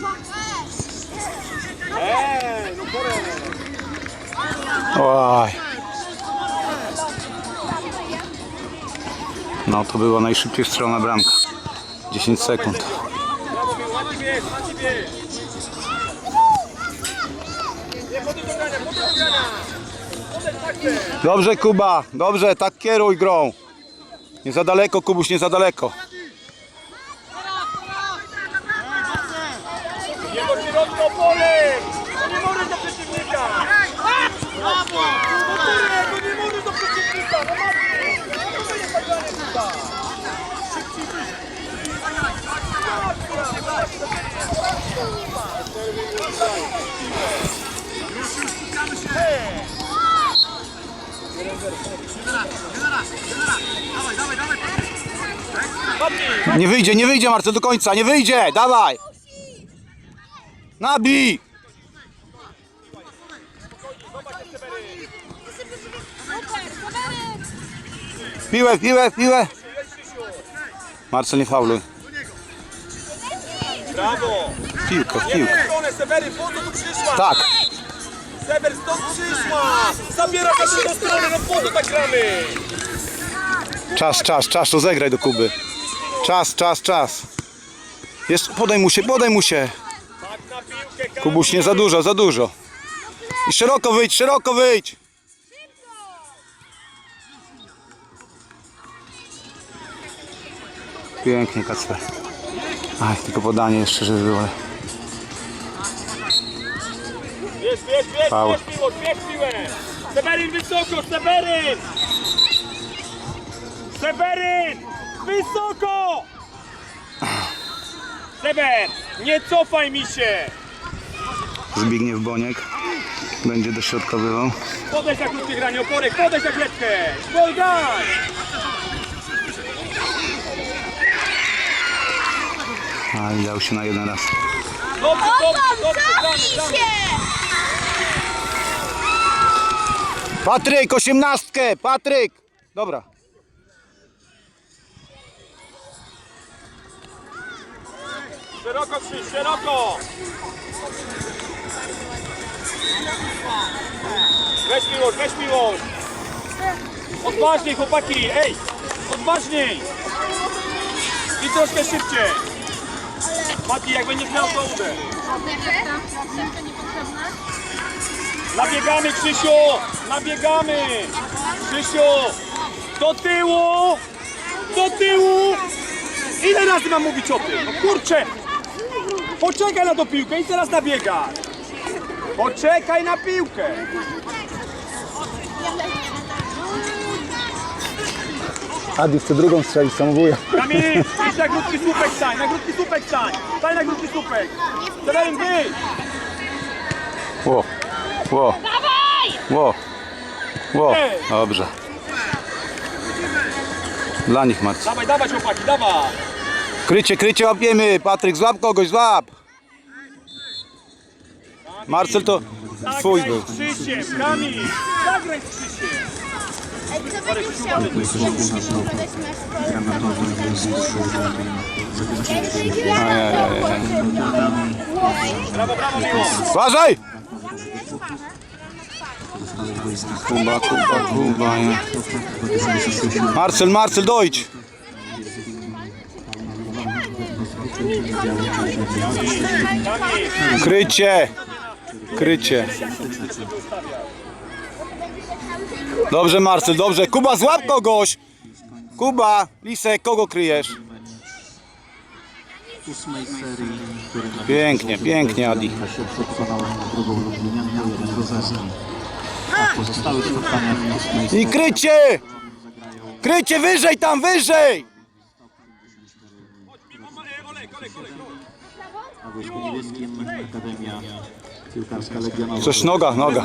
No. Oj. No to była najszybciej strzelona bramka. 10 sekund. Dobrze Kuba, dobrze, tak kieruj grą. Nie za daleko Kubuś, nie za daleko. Nie wyjdzie, nie wyjdzie Marcel do końca, nie wyjdzie, dawaj. Nabij. Piłę, piłę, piłę. Marcel nie fauluj. Brawo! Piłkę, w piłkę. w stronę, Sewery, po co tu przyszła? Tak. Sewer, stąd przyszła! Zabiera na drugą stronę, no po co tak gramy? Czas, czas, czas, to zagraj do Kuby. Czas, czas, czas. Jeszcze, podaj mu się, podaj mu się. Tak na piłkę, Kamil. Kubuś, nie za dużo, za dużo. I szeroko wyjdź, szeroko wyjdź. Pięknie, Kacper. Ach, tylko podanie jeszcze, żeby było. Bierz, bierz, bierz, Faul. bierz piłę, bierz piłę! Seweryn wysoko, Seweryn! Seweryn! Wysoko! Sewer, nie cofaj mi się! Zbigniew Boniek będzie dośrodkowywał. Podejdź na krótkie granie, oporek, podejdź na kletkę! Podaj! A i dał się na jeden raz. Dobrze, dobrze, dobrze, gramy! Patryk, osiemnastkę! Patryk! Dobra. Szeroko krzyż, szeroko! Weź miłość, weź miłość! Odważniej chłopaki, ej! Odważniej! I troszkę szybciej! Mati, jak będziesz miał to uderz. Nabiegamy Krzysiu! Nabiegamy! Krzysiu! Do tyłu! Do tyłu! Ile razy mam mówić o tym? No kurczę! Poczekaj na tą piłkę i teraz nabiega! Poczekaj na piłkę! Adi chce drugą strzelić, samobója. Kamil, idź na krótki słupek stań, na krótki słupek stań! Stań na krótki słupek! Seweryn, wyjdź! Ło, ło, Dawaj! ło, ło. Dobrze. Dla nich Marcel. Dawaj, dawać chłopaki, dawaj! Krycie, krycie łapiemy. Patryk, złap kogoś, złap. Marcel to twój Zagraj był. z Krzysiem, Kamil! Zagraj z Krzysiem! Ej, co będziesz chciał? Podać brawo, miło! Uważaj! Kuba, Kuba, Kuba. Nie. Marcel, Marcel, dojdź. Krycie. Krycie. Dobrze, Marcel, dobrze. Kuba, złap kogoś. Kuba, Lisek, kogo kryjesz? Pięknie, pięknie, Adi. I krycie! Krycie wyżej tam, wyżej! Wojsku Niebieskim Akademia Piłkarska Legionowa. Coś noga, noga.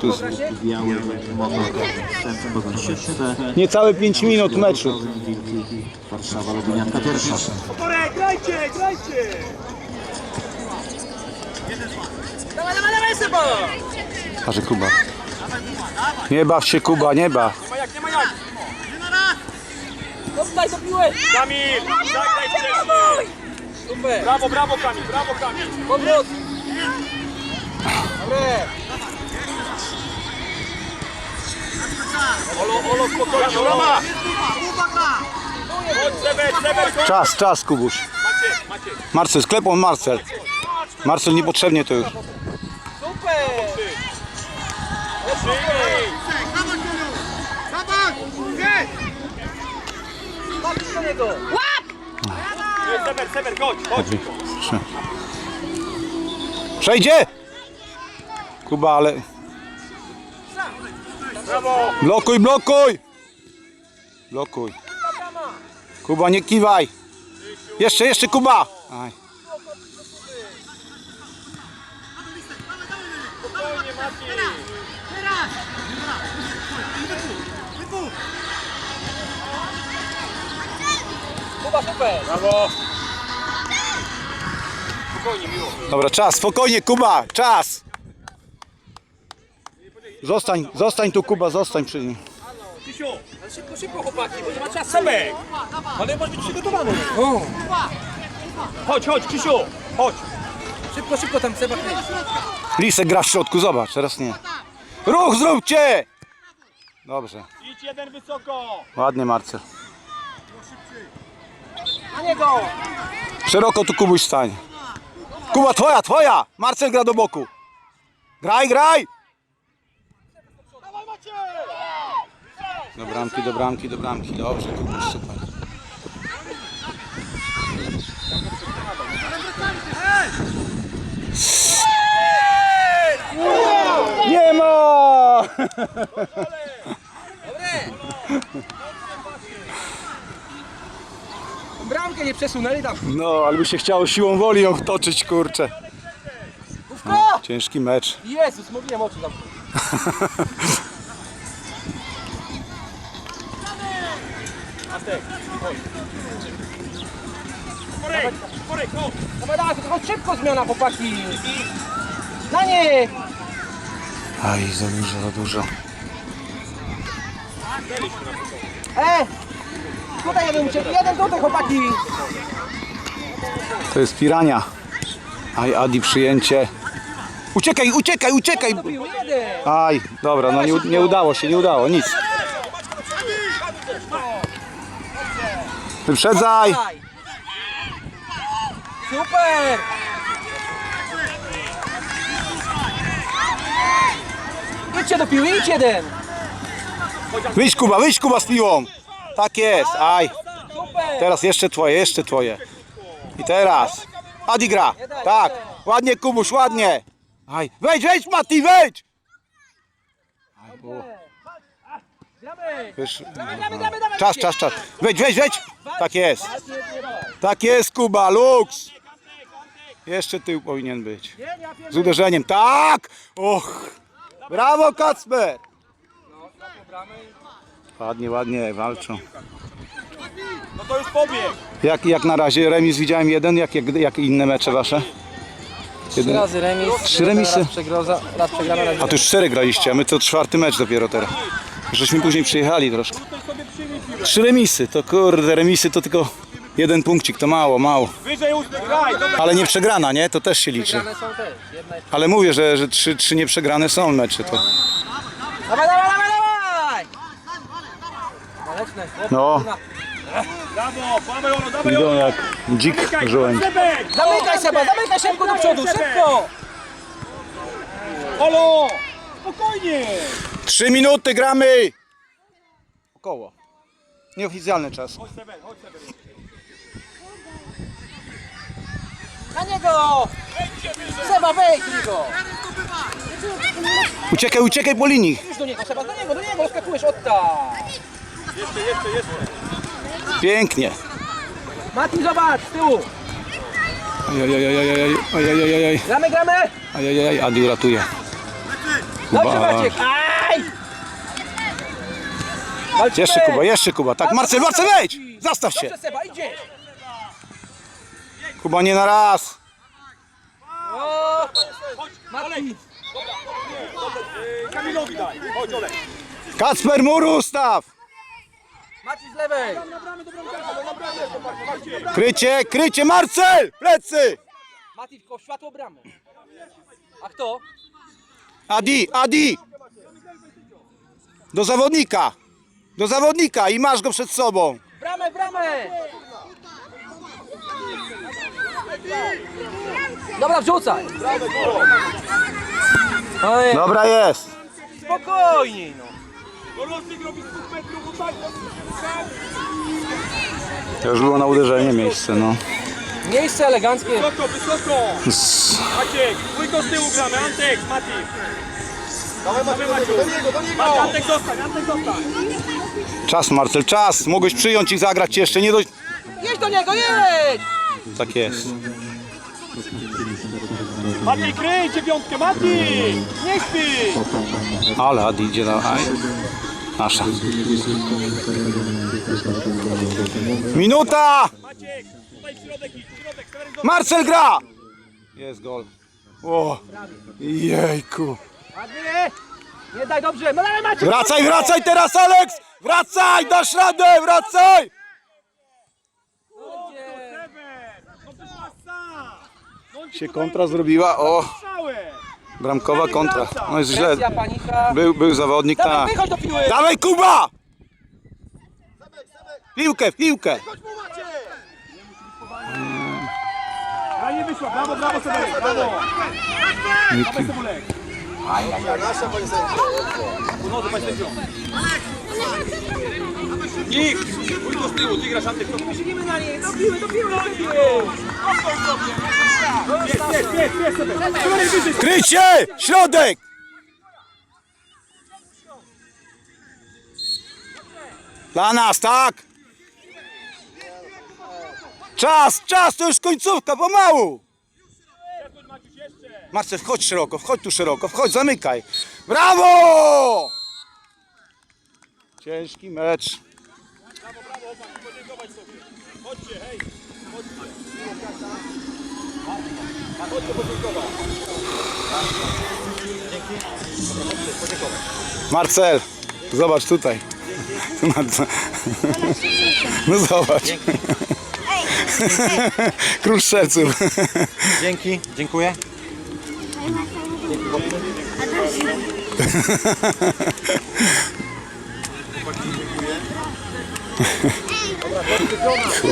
Tu jest Biały niecałe 5 minut meczu. Warszawa Lublinianka pierwsza. Grajcie, grajcie! Dawaj, dawaj, dawaj, Sebo! Patrz, Kuba. Nie baw się, Kuba, nie baw. Nie ma jak, nie ma jak! Nie na raz! Oddaj do piłę! Kamil, zagraj wcześniej! Super. Brawo, brawo Kamil, brawo Kamil. Powrót. Dobre. Olo, Olo, spokojnie, Olo. Chodź, Sewer, Sewer, chodź. Czas, czas, Kubuś. Maciek, Maciek. Marcel, sklepą Marcel. Marcel, niepotrzebnie to już. Super. Przyjmij. Patrz do niego. Nie, Sewer, Sewer, chodź, chodź. Przejdzie! Kuba, ale... Blokuj, blokuj! Blokuj. Kuba, nie kiwaj. Jeszcze, jeszcze Kuba! Aj. Kuba, super. Brawo. Spokojnie, miło. Dobra, czas, spokojnie, Kuba, czas! Zostań, zostań tu, Kuba, zostań przy nim. Krzysiu, Ale szybko, szybko chłopaki, bo nie ma czasu. Sebek. Ale masz być przygotowany. Chodź, chodź, Krzysiu. Chodź. Szybko, szybko tam kręci. Lisek gra w środku, zobacz, teraz nie. Ruch zróbcie! Dobrze, Idź jeden wysoko. ładnie Marcel. Na niego. Szeroko tu Kubuś stań. Kuba, twoja, twoja! Marcel gra do boku. Graj, graj! Do bramki, do bramki, do bramki. Dobrze, Kubuś, super. Nie ma! Bramkę nie przesunęli tam. No, ale by się chciało siłą woli ją toczyć, kurczę. Główko! Ciężki mecz. Jezus, mówiłem oczy tam. Antek, chodź. Porek, porek, chodź. Dawaj, chodź szybko zmiana chłopaki. Na nie. Aj, za dużo, za dużo. E! Tutaj jeden uciekł, jeden tutaj chłopaki. To jest pirania. Aj, Adi, przyjęcie. Uciekaj, uciekaj, uciekaj! Jeden. Aj, dobra, no nie, nie udało się, nie udało, nic. Wyprzedzaj! Super! Idźcie do piły, idź jeden! Wyjdź Kuba, wyjdź Kuba z piłą! Tak jest, aj. Super! Teraz jeszcze twoje, jeszcze twoje. I teraz. Adi gra. Tak. Ładnie Kubuś, ładnie. Aj. Wejdź, wejdź Mati, wejdź! Aj, było. Wiesz, czas, czas, czas. Wejdź, wejdź, wejdź! Tak jest. Tak jest Kuba, luks! Jeszcze tył powinien być. Z uderzeniem, tak! Och! Brawo Kacper! Ładnie, ładnie, walczą. No to już pobieg. Jak, jak na razie remis widziałem jeden, jak, jak, jak inne mecze wasze? Trzy razy remis. Trzy remisy? Raz, przegroza, raz przegrana, raz A tu już cztery graliście, a my to czwarty mecz dopiero teraz. Żeśmy później przyjechali troszkę. Trzy remisy, to kurde, remisy to tylko jeden punkcik, to mało, mało. Ale nie przegrana, nie? To też się liczy. Ale mówię, że, że trzy, trzy nieprzegrane są mecze. To. Dawaj, dawaj, dawaj, dawaj! No. dawaj Idą jak dzik żołędź. Zamykaj Seba, zamykaj szybko do przodu, szybko! Olo. Spokojnie. Trzy minuty gramy! Około. Nieoficjalny czas. Chodź chodź. Na niego! Seba, wejdź do niego! Uciekaj, uciekaj po linii. Już do niego, Seba, do niego, do niego, skakujesz od tam! Jeszcze, jeszcze, jeszcze. Pięknie. Mati, zobacz, z tyłu! Ajajajajajaj, ajajajajaj, Gramy, gramy! ajajajaj, Adi uratuje. Dobrze, Kuba. Maciek! Jeszcze Kuba, jeszcze Kuba. Tak, Marcel, Marcel, wejdź! Zastaw się. Dobrze, Seba, idzie! Kuba, nie na raz. O! Mati! Kamilowi daj. Chodź Olek. Kacper, mur ustaw! Mati z lewej. Krycie, krycie, Marcel! Plecy! Mati, tylko światło bramy. A kto? Adi, Adi! Do zawodnika! Do zawodnika i masz go przed sobą. Bramę, bramę! Dobra, wrzucaj. Dobra jest. spokojniej no. To już było na uderzenie miejsce, no. Miejsce eleganckie. Wysoko, wysoko! Maciek, z tyłu gramy, Antek, Mati! Dawaj Maciu, do niego, do niego! Antek zostań, Antek zostań! Czas, Marcel, czas. Mogłeś przyjąć i zagrać jeszcze nie do... Jedź do niego, jedź! Tak jest. Mati, kryj dziewiątkę, Mati! Nie śpi! Ale Adi idzie na... Aj. Nasza. Minuta! Maciek, tutaj w środek idź, w środek, Seweryn do... Marcel gra! Jest gol. O, jejku. Ładnie! Nie daj dobrze, no ale Maciek! Wracaj, wracaj teraz, Aleks! Wracaj, dasz radę, wracaj! Się kontra zrobiła, o, bramkowa kontra. No jest źle. Presja, panika. Był, był zawodnik, Dawaj, tak. wychodź do piły! Dawaj, Kuba! Piłkę, w piłkę. A nie wyszła, brawo, brawo Seweryn, brawo! Dawaj Sebulek! To państwo Nikt! Dwójko z tyłu, ty grasz Antek, to Siedzimy na niej, do do! Krycie! Środek! Dla nas, tak? Czas, czas, to już końcówka, pomału! Marcel, wchodź szeroko, wchodź tu szeroko, wchodź, zamykaj. Brawo! Ciężki mecz. Brawo, brawo, chłopaki, podziękować sobie! Chodźcie, hej! Chodźcie! Chodźcie podziękować! Marcel, zobacz tutaj. No zobacz. Król strzelców. Dzięki, dziękuję.